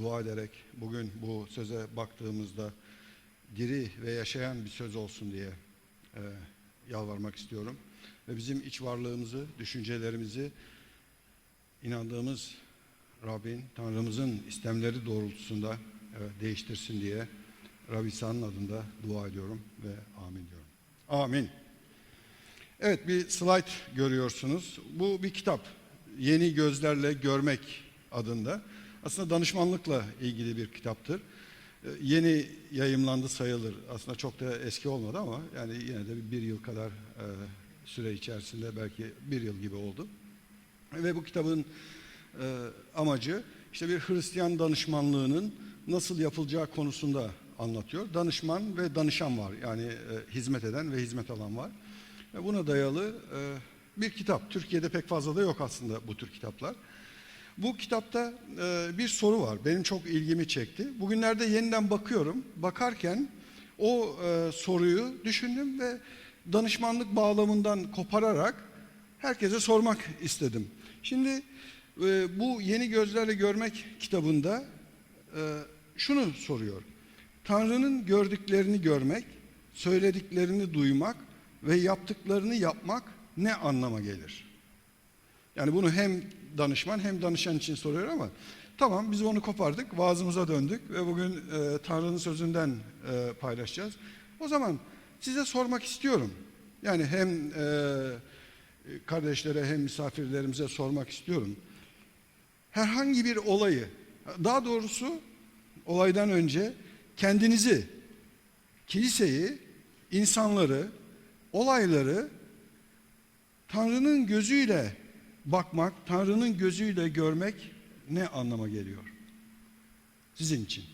dua ederek bugün bu söze baktığımızda diri ve yaşayan bir söz olsun diye e, yalvarmak istiyorum. Ve bizim iç varlığımızı, düşüncelerimizi inandığımız Rabbin, Tanrımızın istemleri doğrultusunda e, değiştirsin diye Rabbi İsa'nın adında dua ediyorum ve amin diyorum. Amin. Evet bir slide görüyorsunuz. Bu bir kitap. Yeni Gözlerle Görmek adında. Aslında danışmanlıkla ilgili bir kitaptır. Ee, Yeni yayımlandı sayılır. Aslında çok da eski olmadı ama yani yine de bir, yıl kadar e, süre içerisinde belki bir yıl gibi oldu. Ve bu kitabın e, amacı işte bir Hristiyan danışmanlığının nasıl yapılacağı konusunda anlatıyor. Danışman ve danışan var. Yani e, hizmet eden ve hizmet alan var. Buna dayalı bir kitap. Türkiye'de pek fazla da yok aslında bu tür kitaplar. Bu kitapta e, bir soru var. Benim çok ilgimi çekti. Bugünlerde yeniden bakıyorum. Bakarken o e, soruyu düşündüm ve danışmanlık bağlamından kopararak herkese sormak istedim. Şimdi e, bu Yeni Gözlerle Görmek kitabında e, şunu soruyor. Tanrı'nın gördüklerini görmek, söylediklerini duymak ve yaptıklarını yapmak ne anlama gelir? Yani bunu hem danışman hem danışan için soruyor ama tamam biz onu kopardık, vaazımıza döndük ve bugün e, Tanrı'nın sözünden e, paylaşacağız. O zaman size sormak istiyorum. Yani hem e, kardeşlere hem misafirlerimize sormak istiyorum. Herhangi bir olayı, daha doğrusu olaydan önce kendinizi, kiliseyi, insanları, olayları Tanrı'nın gözüyle bakmak, Tanrı'nın gözüyle görmek ne anlama geliyor? Sizin için.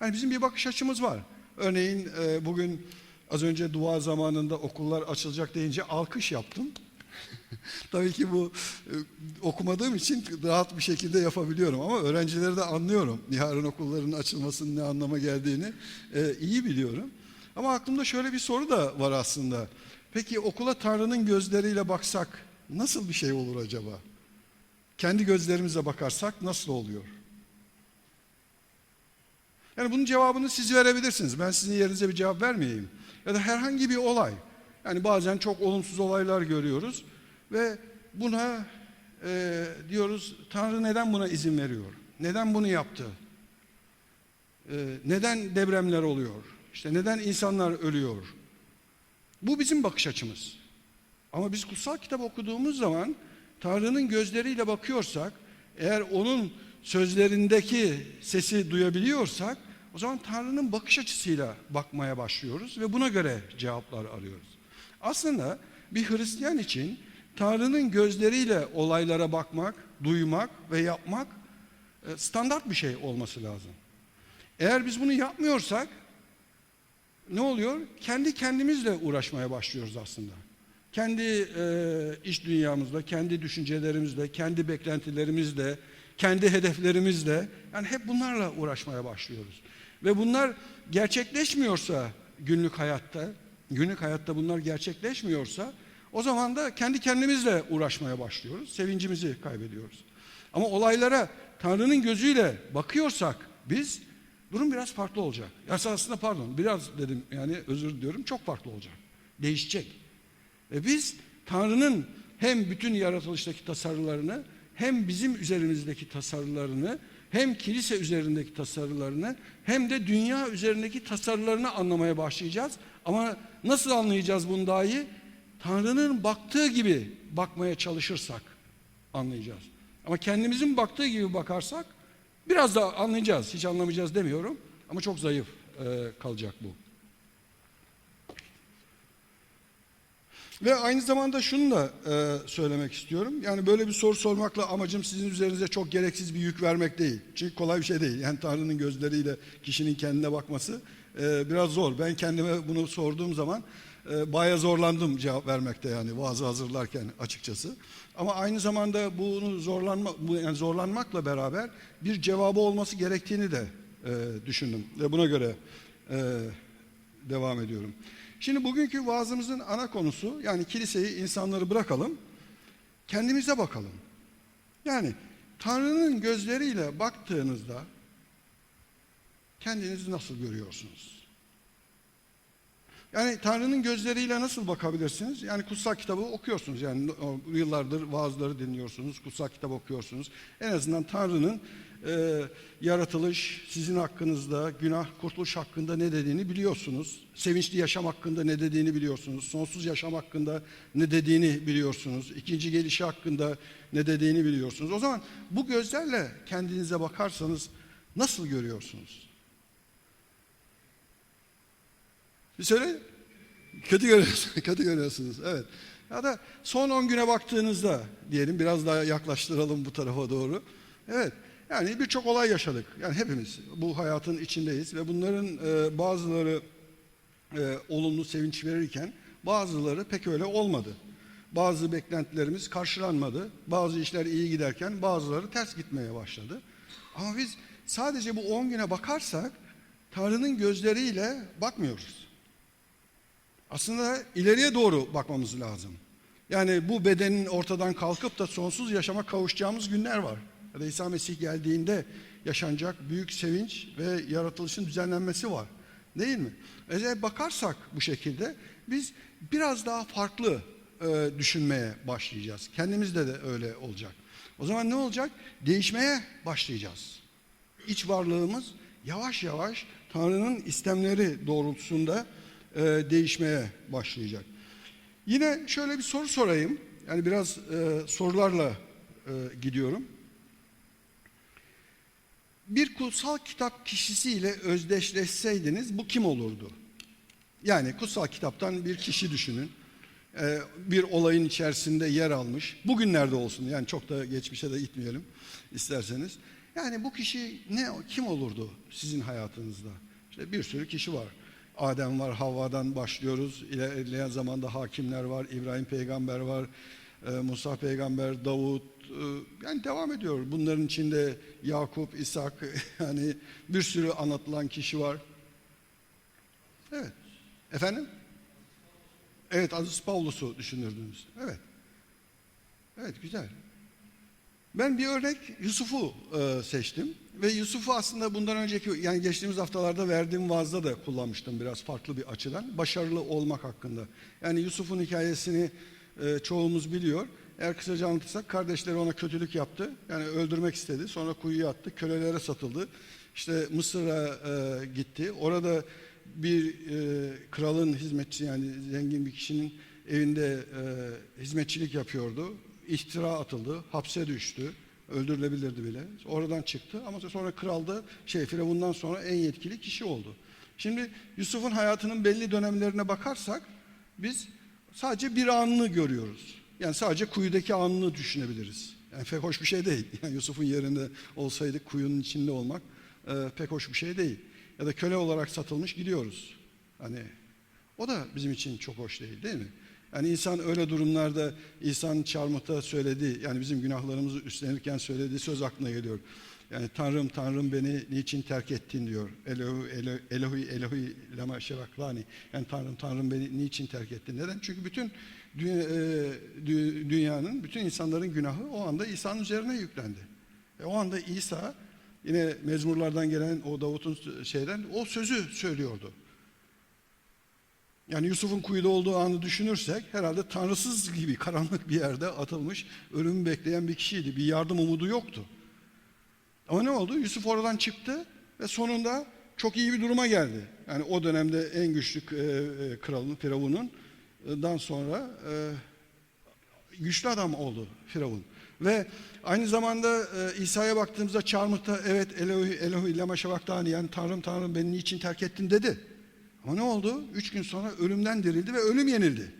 Yani bizim bir bakış açımız var. Örneğin e, bugün az önce dua zamanında okullar açılacak deyince alkış yaptım. Tabii ki bu e, okumadığım için rahat bir şekilde yapabiliyorum ama öğrencileri de anlıyorum. Yarın okulların açılmasının ne anlama geldiğini e, iyi biliyorum. Ama aklımda şöyle bir soru da var aslında. Peki okula Tanrı'nın gözleriyle baksak nasıl bir şey olur acaba? Kendi gözlerimizle bakarsak nasıl oluyor? Yani bunun cevabını siz verebilirsiniz. Ben sizin yerinize bir cevap vermeyeyim. Ya da herhangi bir olay. Yani bazen çok olumsuz olaylar görüyoruz ve buna e, diyoruz Tanrı neden buna izin veriyor? Neden bunu yaptı? E, neden depremler oluyor? İşte neden insanlar ölüyor? Bu bizim bakış açımız. Ama biz kutsal kitap okuduğumuz zaman Tanrı'nın gözleriyle bakıyorsak, eğer onun sözlerindeki sesi duyabiliyorsak, o zaman Tanrı'nın bakış açısıyla bakmaya başlıyoruz ve buna göre cevaplar arıyoruz. Aslında bir Hristiyan için Tanrı'nın gözleriyle olaylara bakmak, duymak ve yapmak e, standart bir şey olması lazım. Eğer biz bunu yapmıyorsak ne oluyor? Kendi kendimizle uğraşmaya başlıyoruz aslında. Kendi e, iş dünyamızla, kendi düşüncelerimizle, kendi beklentilerimizle, kendi hedeflerimizle yani hep bunlarla uğraşmaya başlıyoruz. Ve bunlar gerçekleşmiyorsa günlük hayatta, günlük hayatta bunlar gerçekleşmiyorsa o zaman da kendi kendimizle uğraşmaya başlıyoruz. Sevincimizi kaybediyoruz. Ama olaylara Tanrı'nın gözüyle bakıyorsak biz durum biraz farklı olacak. Ya aslında pardon biraz dedim yani özür diliyorum çok farklı olacak. Değişecek. Ve biz Tanrı'nın hem bütün yaratılıştaki tasarılarını hem bizim üzerimizdeki tasarılarını hem kilise üzerindeki tasarılarını hem de dünya üzerindeki tasarılarını anlamaya başlayacağız. Ama nasıl anlayacağız bunu daha iyi? Tanrı'nın baktığı gibi bakmaya çalışırsak anlayacağız. Ama kendimizin baktığı gibi bakarsak biraz da anlayacağız. Hiç anlamayacağız demiyorum ama çok zayıf e, kalacak bu. Ve aynı zamanda şunu da e, söylemek istiyorum. Yani böyle bir soru sormakla amacım sizin üzerinize çok gereksiz bir yük vermek değil. Çünkü kolay bir şey değil. Yani Tanrı'nın gözleriyle kişinin kendine bakması e, biraz zor. Ben kendime bunu sorduğum zaman e, bayağı zorlandım cevap vermekte yani vaazı hazırlarken açıkçası. Ama aynı zamanda bunu zorlanma, yani zorlanmakla beraber bir cevabı olması gerektiğini de e, düşündüm ve buna göre e, devam ediyorum. Şimdi bugünkü vaazımızın ana konusu yani kiliseyi insanları bırakalım, kendimize bakalım. Yani Tanrı'nın gözleriyle baktığınızda kendinizi nasıl görüyorsunuz? Yani Tanrı'nın gözleriyle nasıl bakabilirsiniz? Yani kutsal kitabı okuyorsunuz. Yani yıllardır vaazları dinliyorsunuz, kutsal kitap okuyorsunuz. En azından Tanrı'nın e, yaratılış, sizin hakkınızda, günah, kurtuluş hakkında ne dediğini biliyorsunuz. Sevinçli yaşam hakkında ne dediğini biliyorsunuz. Sonsuz yaşam hakkında ne dediğini biliyorsunuz. İkinci gelişi hakkında ne dediğini biliyorsunuz. O zaman bu gözlerle kendinize bakarsanız nasıl görüyorsunuz? Bir söyle. Kötü görüyorsunuz. Kötü görüyorsunuz. Evet. Ya da son 10 güne baktığınızda diyelim biraz daha yaklaştıralım bu tarafa doğru. Evet. Yani birçok olay yaşadık. Yani hepimiz bu hayatın içindeyiz ve bunların e, bazıları e, olumlu sevinç verirken bazıları pek öyle olmadı. Bazı beklentilerimiz karşılanmadı. Bazı işler iyi giderken bazıları ters gitmeye başladı. Ama biz sadece bu 10 güne bakarsak Tanrı'nın gözleriyle bakmıyoruz. Aslında ileriye doğru bakmamız lazım. Yani bu bedenin ortadan kalkıp da sonsuz yaşama kavuşacağımız günler var. Ya da İsa Mesih geldiğinde yaşanacak büyük sevinç ve yaratılışın düzenlenmesi var. Değil mi? Eğer bakarsak bu şekilde biz biraz daha farklı e, düşünmeye başlayacağız. Kendimizde de öyle olacak. O zaman ne olacak? Değişmeye başlayacağız. İç varlığımız yavaş yavaş Tanrı'nın istemleri doğrultusunda e, değişmeye başlayacak. Yine şöyle bir soru sorayım. Yani biraz e, sorularla e, gidiyorum. Bir kutsal kitap kişisiyle özdeşleşseydiniz bu kim olurdu? Yani kutsal kitaptan bir kişi düşünün. E, bir olayın içerisinde yer almış. Bugünlerde olsun yani çok da geçmişe de gitmeyelim isterseniz. Yani bu kişi ne kim olurdu sizin hayatınızda? İşte bir sürü kişi var. Adem var, Havva'dan başlıyoruz. İlerleyen zamanda hakimler var, İbrahim peygamber var, e, Musa peygamber, Davut. E, Yani devam ediyor. Bunların içinde Yakup, İshak yani bir sürü anlatılan kişi var. Evet. Efendim? Evet, Aziz Pavlus'u düşünürdünüz. Evet. Evet, güzel. Ben bir örnek Yusuf'u e, seçtim ve Yusuf'u aslında bundan önceki yani geçtiğimiz haftalarda verdiğim vaazda da kullanmıştım biraz farklı bir açıdan. Başarılı olmak hakkında. Yani Yusuf'un hikayesini e, çoğumuz biliyor. Eğer kısaca anlatırsak kardeşleri ona kötülük yaptı. Yani öldürmek istedi. Sonra kuyuya attı. Kölelere satıldı. İşte Mısır'a e, gitti. Orada bir e, kralın hizmetçisi yani zengin bir kişinin evinde e, hizmetçilik yapıyordu ihtira atıldı, hapse düştü, öldürülebilirdi bile. Oradan çıktı ama sonra kral da şey Firavundan sonra en yetkili kişi oldu. Şimdi Yusuf'un hayatının belli dönemlerine bakarsak biz sadece bir anını görüyoruz. Yani sadece kuyudaki anını düşünebiliriz. Yani pek hoş bir şey değil. Yani Yusuf'un yerinde olsaydık kuyunun içinde olmak e, pek hoş bir şey değil. Ya da köle olarak satılmış gidiyoruz. Hani o da bizim için çok hoş değil değil mi? Yani insan öyle durumlarda İsa'nın çarmıhta söylediği yani bizim günahlarımızı üstlenirken söylediği söz aklına geliyor. Yani Tanrım Tanrım beni niçin terk ettin diyor. Elohu Elohu Elohu Elohu lama şevaklani. Yani Tanrım Tanrım beni niçin terk ettin? Neden? Çünkü bütün dünyanın, bütün insanların günahı o anda İsa'nın üzerine yüklendi. E o anda İsa yine mezmurlardan gelen o Davut'un şeyden o sözü söylüyordu. Yani Yusuf'un kuyuda olduğu anı düşünürsek herhalde tanrısız gibi karanlık bir yerde atılmış, ölümü bekleyen bir kişiydi. Bir yardım umudu yoktu. Ama ne oldu? Yusuf oradan çıktı ve sonunda çok iyi bir duruma geldi. Yani o dönemde en güçlü e, e, kralın, Firavun'un dan sonra e, güçlü adam oldu Firavun. Ve aynı zamanda e, İsa'ya baktığımızda çarmıhta evet Elohu Elohu lema şevaktani yani Tanrım Tanrım beni niçin terk ettin dedi. Ama ne oldu? Üç gün sonra ölümden dirildi ve ölüm yenildi.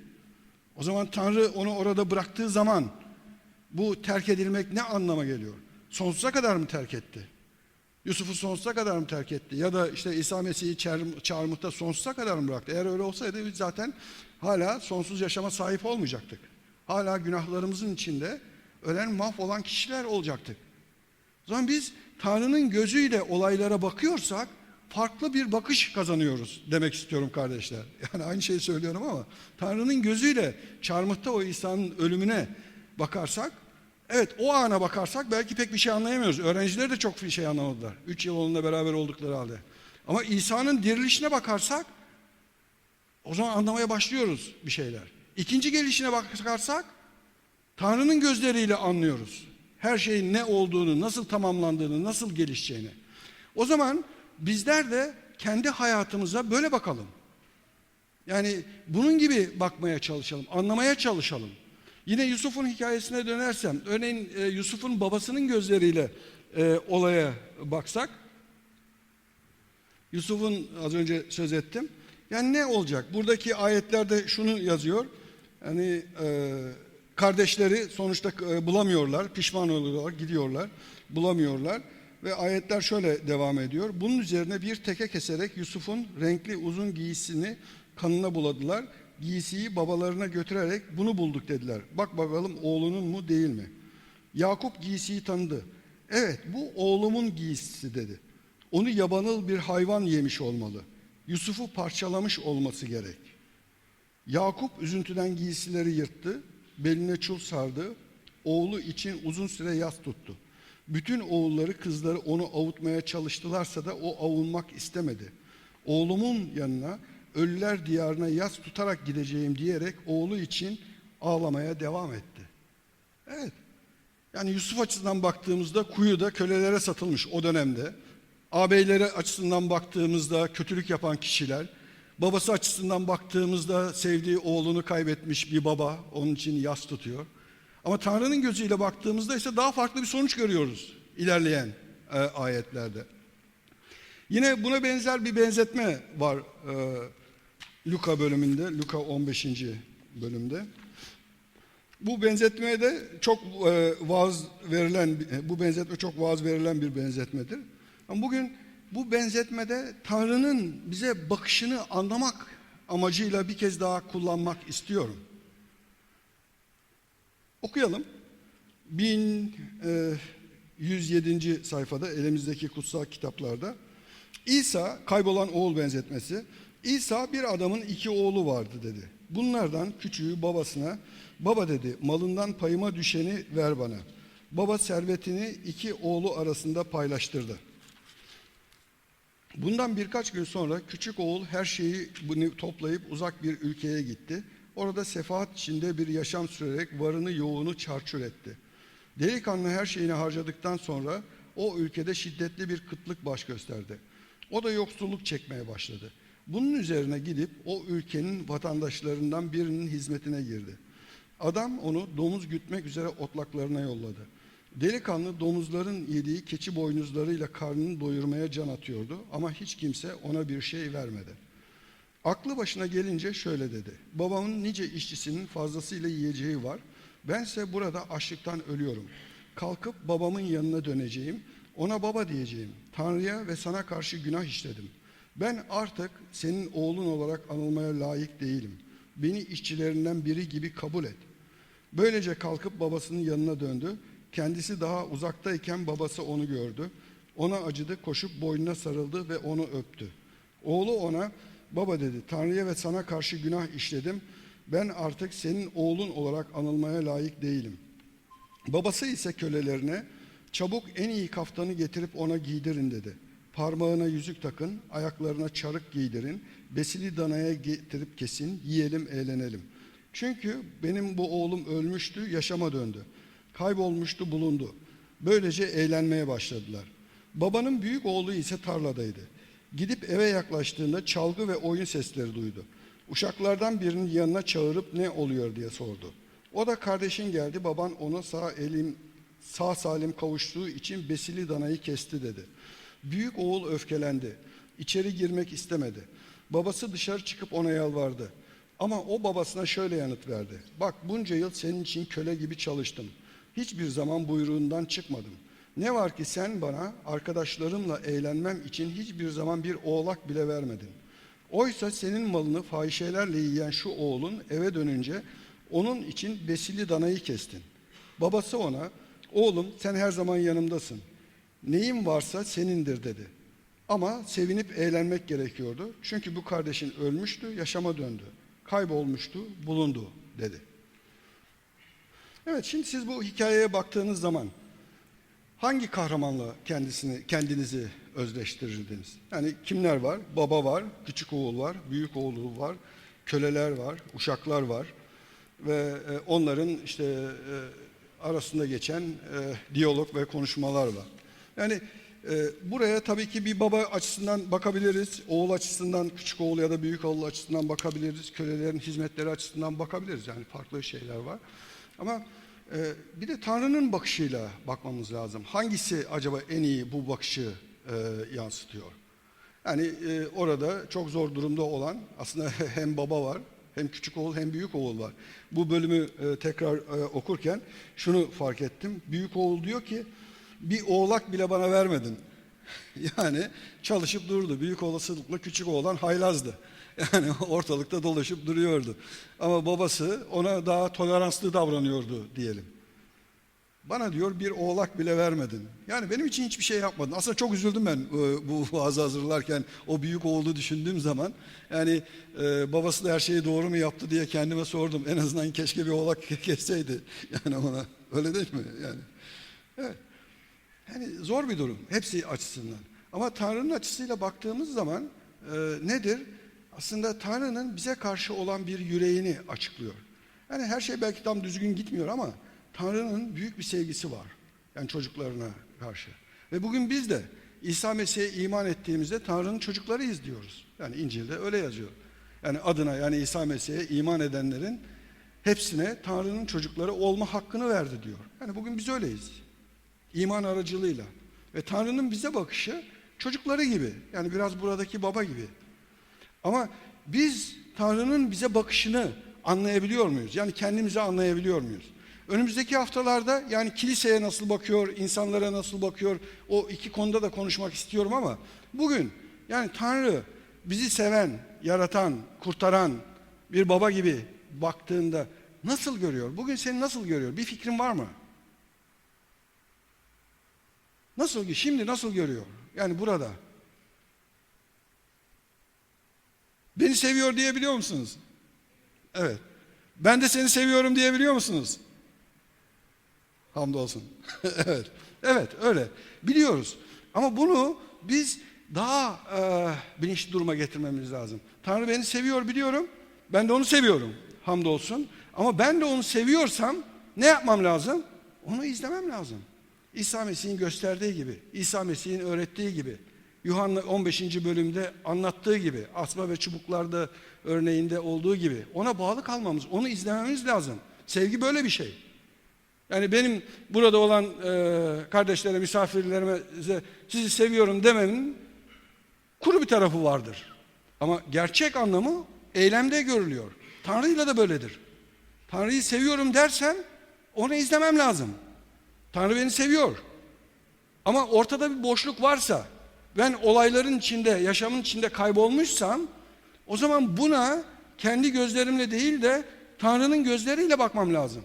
O zaman Tanrı onu orada bıraktığı zaman bu terk edilmek ne anlama geliyor? Sonsuza kadar mı terk etti? Yusuf'u sonsuza kadar mı terk etti? Ya da işte İsa Mesih'i çarmıhta sonsuza kadar mı bıraktı? Eğer öyle olsaydı biz zaten hala sonsuz yaşama sahip olmayacaktık. Hala günahlarımızın içinde ölen mahvolan kişiler olacaktık. O zaman biz Tanrı'nın gözüyle olaylara bakıyorsak farklı bir bakış kazanıyoruz demek istiyorum kardeşler. Yani aynı şeyi söylüyorum ama Tanrı'nın gözüyle çarmıhta o İsa'nın ölümüne bakarsak Evet o ana bakarsak belki pek bir şey anlayamıyoruz. Öğrenciler de çok bir şey anlamadılar. Üç yıl onunla beraber oldukları halde. Ama İsa'nın dirilişine bakarsak o zaman anlamaya başlıyoruz bir şeyler. İkinci gelişine bakarsak Tanrı'nın gözleriyle anlıyoruz. Her şeyin ne olduğunu, nasıl tamamlandığını, nasıl gelişeceğini. O zaman bizler de kendi hayatımıza böyle bakalım. Yani bunun gibi bakmaya çalışalım, anlamaya çalışalım. Yine Yusuf'un hikayesine dönersem, örneğin e, Yusuf'un babasının gözleriyle e, olaya baksak, Yusuf'un az önce söz ettim. Yani ne olacak? Buradaki ayetlerde şunu yazıyor. Hani e, kardeşleri sonuçta e, bulamıyorlar, pişman oluyorlar, gidiyorlar, bulamıyorlar. Ve ayetler şöyle devam ediyor. Bunun üzerine bir teke keserek Yusuf'un renkli uzun giysisini kanına buladılar. Giysiyi babalarına götürerek bunu bulduk dediler. Bak bakalım oğlunun mu değil mi? Yakup giysiyi tanıdı. Evet bu oğlumun giysisi dedi. Onu yabanıl bir hayvan yemiş olmalı. Yusuf'u parçalamış olması gerek. Yakup üzüntüden giysileri yırttı, beline çul sardı, oğlu için uzun süre yas tuttu. Bütün oğulları kızları onu avutmaya çalıştılarsa da o avunmak istemedi. Oğlumun yanına ölüler diyarına yas tutarak gideceğim diyerek oğlu için ağlamaya devam etti. Evet. Yani Yusuf açısından baktığımızda kuyuda kölelere satılmış o dönemde. Ağabeyleri açısından baktığımızda kötülük yapan kişiler. Babası açısından baktığımızda sevdiği oğlunu kaybetmiş bir baba onun için yas tutuyor. Ama Tanrı'nın gözüyle baktığımızda ise daha farklı bir sonuç görüyoruz ilerleyen e, ayetlerde. Yine buna benzer bir benzetme var e, Luka bölümünde, Luka 15. bölümde. Bu benzetmeye de çok e, vaaz verilen, bu benzetme çok vaaz verilen bir benzetmedir. Ama bugün bu benzetmede Tanrı'nın bize bakışını anlamak amacıyla bir kez daha kullanmak istiyorum. Okuyalım. 1107. sayfada elimizdeki kutsal kitaplarda İsa kaybolan oğul benzetmesi. İsa bir adamın iki oğlu vardı dedi. Bunlardan küçüğü babasına baba dedi malından payıma düşeni ver bana. Baba servetini iki oğlu arasında paylaştırdı. Bundan birkaç gün sonra küçük oğul her şeyi bunu toplayıp uzak bir ülkeye gitti. Orada sefahat içinde bir yaşam sürerek varını yoğunu çarçur etti. Delikanlı her şeyini harcadıktan sonra o ülkede şiddetli bir kıtlık baş gösterdi. O da yoksulluk çekmeye başladı. Bunun üzerine gidip o ülkenin vatandaşlarından birinin hizmetine girdi. Adam onu domuz gütmek üzere otlaklarına yolladı. Delikanlı domuzların yediği keçi boynuzlarıyla karnını doyurmaya can atıyordu ama hiç kimse ona bir şey vermedi. Aklı başına gelince şöyle dedi. Babamın nice işçisinin fazlasıyla yiyeceği var. Bense burada açlıktan ölüyorum. Kalkıp babamın yanına döneceğim. Ona baba diyeceğim. Tanrı'ya ve sana karşı günah işledim. Ben artık senin oğlun olarak anılmaya layık değilim. Beni işçilerinden biri gibi kabul et. Böylece kalkıp babasının yanına döndü. Kendisi daha uzaktayken babası onu gördü. Ona acıdı, koşup boynuna sarıldı ve onu öptü. Oğlu ona, baba dedi, Tanrı'ya ve sana karşı günah işledim. Ben artık senin oğlun olarak anılmaya layık değilim. Babası ise kölelerine, çabuk en iyi kaftanı getirip ona giydirin dedi. Parmağına yüzük takın, ayaklarına çarık giydirin, besili danaya getirip kesin, yiyelim, eğlenelim. Çünkü benim bu oğlum ölmüştü, yaşama döndü. Kaybolmuştu, bulundu. Böylece eğlenmeye başladılar. Babanın büyük oğlu ise tarladaydı. Gidip eve yaklaştığında çalgı ve oyun sesleri duydu. Uşaklardan birinin yanına çağırıp ne oluyor diye sordu. O da kardeşin geldi, baban ona sağ elim sağ salim kavuştuğu için besili danayı kesti dedi. Büyük oğul öfkelendi. İçeri girmek istemedi. Babası dışarı çıkıp ona yalvardı. Ama o babasına şöyle yanıt verdi. Bak bunca yıl senin için köle gibi çalıştım. Hiçbir zaman buyruğundan çıkmadım. Ne var ki sen bana arkadaşlarımla eğlenmem için hiçbir zaman bir oğlak bile vermedin. Oysa senin malını fahişelerle yiyen şu oğlun eve dönünce onun için besili danayı kestin. Babası ona, oğlum sen her zaman yanımdasın. Neyin varsa senindir dedi. Ama sevinip eğlenmek gerekiyordu. Çünkü bu kardeşin ölmüştü, yaşama döndü. Kaybolmuştu, bulundu dedi. Evet şimdi siz bu hikayeye baktığınız zaman hangi kahramanla kendisini kendinizi özdeştirirdiniz? Yani kimler var? Baba var, küçük oğul var, büyük oğlu var, köleler var, uşaklar var ve e, onların işte e, arasında geçen e, diyalog ve konuşmalar var. Yani e, buraya tabii ki bir baba açısından bakabiliriz, oğul açısından, küçük oğul ya da büyük oğul açısından bakabiliriz, kölelerin hizmetleri açısından bakabiliriz. Yani farklı şeyler var. Ama e, bir de Tanrı'nın bakışıyla bakmamız lazım. Hangisi acaba en iyi bu bakışı e, yansıtıyor? Yani e, orada çok zor durumda olan aslında hem baba var, hem küçük oğul hem büyük oğul var. Bu bölümü e, tekrar e, okurken şunu fark ettim. Büyük oğul diyor ki bir oğlak bile bana vermedin. Yani çalışıp durdu. Büyük olasılıkla küçük oğlan haylazdı. Yani ortalıkta dolaşıp duruyordu. Ama babası ona daha toleranslı davranıyordu diyelim. Bana diyor bir oğlak bile vermedin. Yani benim için hiçbir şey yapmadın. Aslında çok üzüldüm ben e, bu vaazı hazırlarken o büyük oğlu düşündüğüm zaman. Yani e, babası da her şeyi doğru mu yaptı diye kendime sordum. En azından keşke bir oğlak kesseydi. Yani ona öyle değil mi? Yani evet. Yani zor bir durum hepsi açısından. Ama Tanrı'nın açısıyla baktığımız zaman e, nedir? Aslında Tanrı'nın bize karşı olan bir yüreğini açıklıyor. Yani her şey belki tam düzgün gitmiyor ama Tanrı'nın büyük bir sevgisi var. Yani çocuklarına karşı. Ve bugün biz de İsa Mesih'e iman ettiğimizde Tanrı'nın çocuklarıyız diyoruz. Yani İncil'de öyle yazıyor. Yani adına yani İsa Mesih'e iman edenlerin hepsine Tanrı'nın çocukları olma hakkını verdi diyor. Yani bugün biz öyleyiz. İman aracılığıyla. Ve Tanrı'nın bize bakışı çocukları gibi. Yani biraz buradaki baba gibi. Ama biz Tanrı'nın bize bakışını anlayabiliyor muyuz? Yani kendimizi anlayabiliyor muyuz? Önümüzdeki haftalarda yani kiliseye nasıl bakıyor, insanlara nasıl bakıyor o iki konuda da konuşmak istiyorum ama bugün yani Tanrı bizi seven, yaratan, kurtaran bir baba gibi baktığında nasıl görüyor? Bugün seni nasıl görüyor? Bir fikrin var mı? Nasıl şimdi nasıl görüyor? Yani burada. Beni seviyor diyebiliyor musunuz? Evet. Ben de seni seviyorum diyebiliyor musunuz? Hamdolsun. evet. Evet öyle. Biliyoruz. Ama bunu biz daha e, bilinçli duruma getirmemiz lazım. Tanrı beni seviyor biliyorum. Ben de onu seviyorum. Hamdolsun. Ama ben de onu seviyorsam ne yapmam lazım? Onu izlemem lazım. İsa Mesih'in gösterdiği gibi, İsa Mesih'in öğrettiği gibi, Yuhanna 15. bölümde anlattığı gibi, asma ve çubuklarda örneğinde olduğu gibi ona bağlı kalmamız, onu izlememiz lazım. Sevgi böyle bir şey. Yani benim burada olan e, kardeşlere, misafirlerime sizi seviyorum dememin kuru bir tarafı vardır. Ama gerçek anlamı eylemde görülüyor. Tanrı'yla da böyledir. Tanrı'yı seviyorum dersen onu izlemem lazım. Tanrı beni seviyor. Ama ortada bir boşluk varsa, ben olayların içinde, yaşamın içinde kaybolmuşsam, o zaman buna kendi gözlerimle değil de Tanrı'nın gözleriyle bakmam lazım.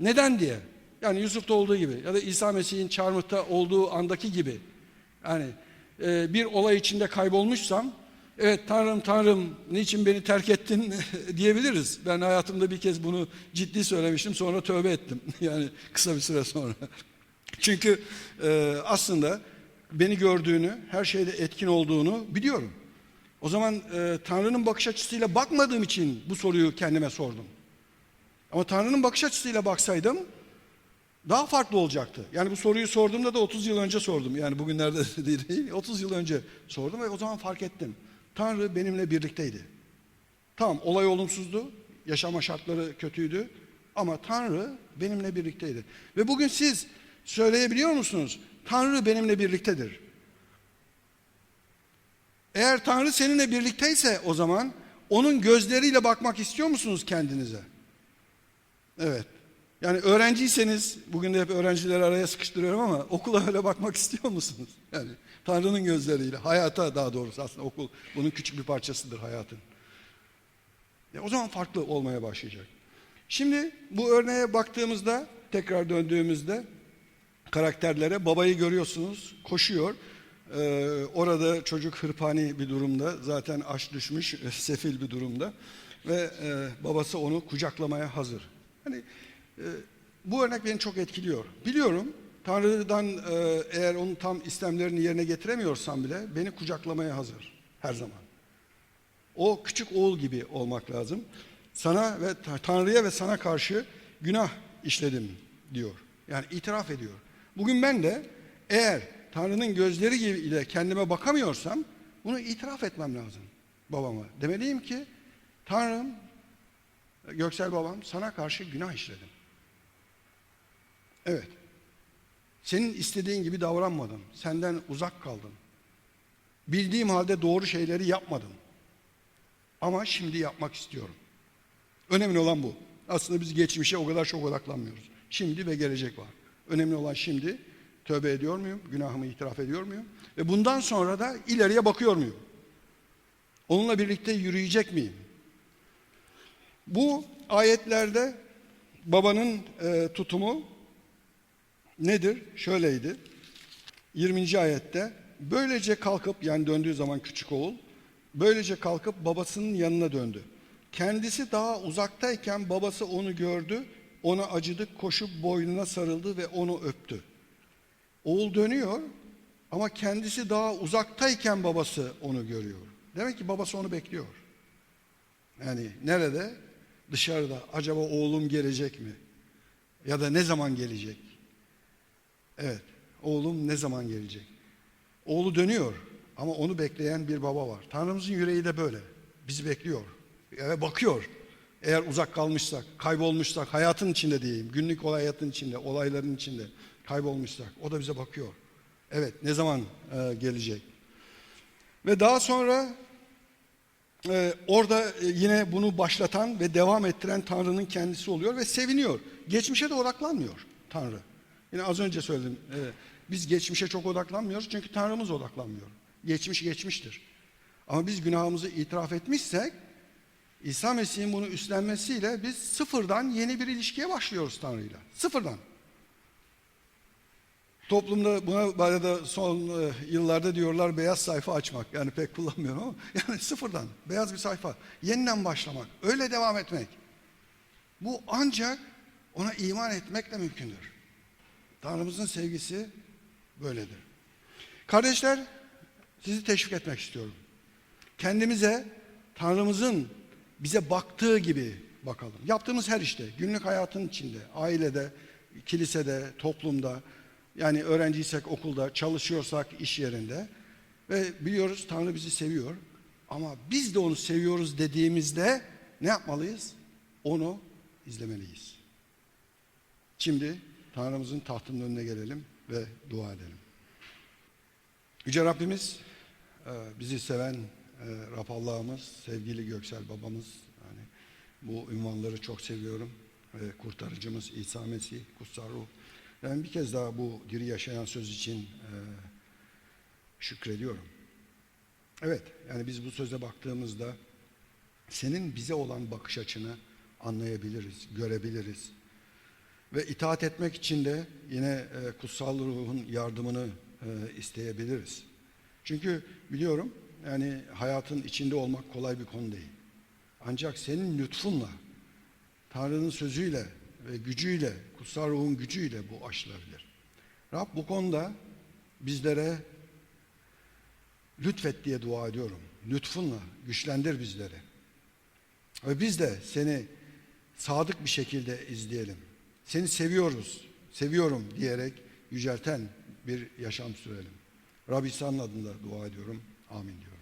Neden diye. Yani Yusuf'ta olduğu gibi ya da İsa Mesih'in çarmıhta olduğu andaki gibi. Yani e, bir olay içinde kaybolmuşsam, evet Tanrım Tanrım niçin beni terk ettin diyebiliriz. Ben hayatımda bir kez bunu ciddi söylemiştim sonra tövbe ettim. yani kısa bir süre sonra. Çünkü e, aslında beni gördüğünü, her şeyde etkin olduğunu biliyorum. O zaman e, Tanrı'nın bakış açısıyla bakmadığım için bu soruyu kendime sordum. Ama Tanrı'nın bakış açısıyla baksaydım daha farklı olacaktı. Yani bu soruyu sorduğumda da 30 yıl önce sordum. Yani bugünlerde değil, 30 yıl önce sordum ve o zaman fark ettim. Tanrı benimle birlikteydi. Tamam olay olumsuzdu, yaşama şartları kötüydü ama Tanrı benimle birlikteydi. Ve bugün siz söyleyebiliyor musunuz? Tanrı benimle birliktedir. Eğer Tanrı seninle birlikteyse o zaman onun gözleriyle bakmak istiyor musunuz kendinize? Evet. Yani öğrenciyseniz, bugün de hep öğrencileri araya sıkıştırıyorum ama okula öyle bakmak istiyor musunuz? Yani Tanrı'nın gözleriyle, hayata daha doğrusu aslında okul bunun küçük bir parçasıdır hayatın. E o zaman farklı olmaya başlayacak. Şimdi bu örneğe baktığımızda, tekrar döndüğümüzde karakterlere babayı görüyorsunuz, koşuyor. Ee, orada çocuk hırpani bir durumda, zaten aç düşmüş, sefil bir durumda ve e, babası onu kucaklamaya hazır. Hani e, bu örnek beni çok etkiliyor. Biliyorum Tanrı'dan e, eğer onun tam istemlerini yerine getiremiyorsam bile beni kucaklamaya hazır her zaman. O küçük oğul gibi olmak lazım. Sana ve Tanrı'ya ve sana karşı günah işledim diyor. Yani itiraf ediyor. Bugün ben de eğer Tanrı'nın gözleri gibi ile kendime bakamıyorsam bunu itiraf etmem lazım babama. Demeliyim ki Tanrım, Göksel babam sana karşı günah işledim. Evet. Senin istediğin gibi davranmadım. Senden uzak kaldım. Bildiğim halde doğru şeyleri yapmadım. Ama şimdi yapmak istiyorum. Önemli olan bu. Aslında biz geçmişe o kadar çok odaklanmıyoruz. Şimdi ve gelecek var. Önemli olan şimdi tövbe ediyor muyum? Günahımı itiraf ediyor muyum? Ve bundan sonra da ileriye bakıyor muyum? Onunla birlikte yürüyecek miyim? Bu ayetlerde babanın e, tutumu nedir? Şöyleydi. 20. ayette böylece kalkıp yani döndüğü zaman küçük oğul böylece kalkıp babasının yanına döndü. Kendisi daha uzaktayken babası onu gördü, ona acıdı, koşup boynuna sarıldı ve onu öptü. Oğul dönüyor ama kendisi daha uzaktayken babası onu görüyor. Demek ki babası onu bekliyor. Yani nerede? Dışarıda. Acaba oğlum gelecek mi? Ya da ne zaman gelecek? Evet. Oğlum ne zaman gelecek? Oğlu dönüyor ama onu bekleyen bir baba var. Tanrımızın yüreği de böyle. Bizi bekliyor. Ve bakıyor. Eğer uzak kalmışsak, kaybolmuşsak, hayatın içinde diyeyim, günlük olay hayatın içinde, olayların içinde kaybolmuşsak, o da bize bakıyor. Evet, ne zaman e, gelecek? Ve daha sonra e, orada e, yine bunu başlatan ve devam ettiren Tanrı'nın kendisi oluyor ve seviniyor. Geçmişe de odaklanmıyor Tanrı. Yine az önce söyledim. e, biz geçmişe çok odaklanmıyoruz çünkü Tanrımız odaklanmıyor. Geçmiş geçmiştir. Ama biz günahımızı itiraf etmişsek İsa Mesih'in bunu üstlenmesiyle biz sıfırdan yeni bir ilişkiye başlıyoruz Tanrı'yla. Sıfırdan. Toplumda buna bu arada son e, yıllarda diyorlar beyaz sayfa açmak. Yani pek kullanmıyorum ama yani sıfırdan beyaz bir sayfa. Yeniden başlamak. Öyle devam etmek. Bu ancak ona iman etmekle mümkündür. Tanrımızın sevgisi böyledir. Kardeşler sizi teşvik etmek istiyorum. Kendimize Tanrımızın bize baktığı gibi bakalım. Yaptığımız her işte, günlük hayatın içinde, ailede, kilisede, toplumda, yani öğrenciysek okulda, çalışıyorsak iş yerinde ve biliyoruz Tanrı bizi seviyor. Ama biz de onu seviyoruz dediğimizde ne yapmalıyız? Onu izlemeliyiz. Şimdi Tanrımızın tahtının önüne gelelim ve dua edelim. Yüce Rabbimiz, e, bizi seven e, Rab Allah'ımız, sevgili Göksel babamız, yani bu ünvanları çok seviyorum. Ve kurtarıcımız İsa Mesih, Kutsal Ruh. Ben bir kez daha bu diri yaşayan söz için e, şükrediyorum. Evet, yani biz bu söze baktığımızda senin bize olan bakış açını anlayabiliriz, görebiliriz. Ve itaat etmek için de yine e, kutsal ruhun yardımını e, isteyebiliriz. Çünkü biliyorum yani hayatın içinde olmak kolay bir konu değil. Ancak senin lütfunla, Tanrı'nın sözüyle ve gücüyle, kutsal ruhun gücüyle bu aşılabilir. Rab bu konuda bizlere lütfet diye dua ediyorum. Lütfunla güçlendir bizleri. Ve biz de seni sadık bir şekilde izleyelim. Seni seviyoruz, seviyorum diyerek yücelten bir yaşam sürelim. Rabbi adında dua ediyorum. Amin diyor.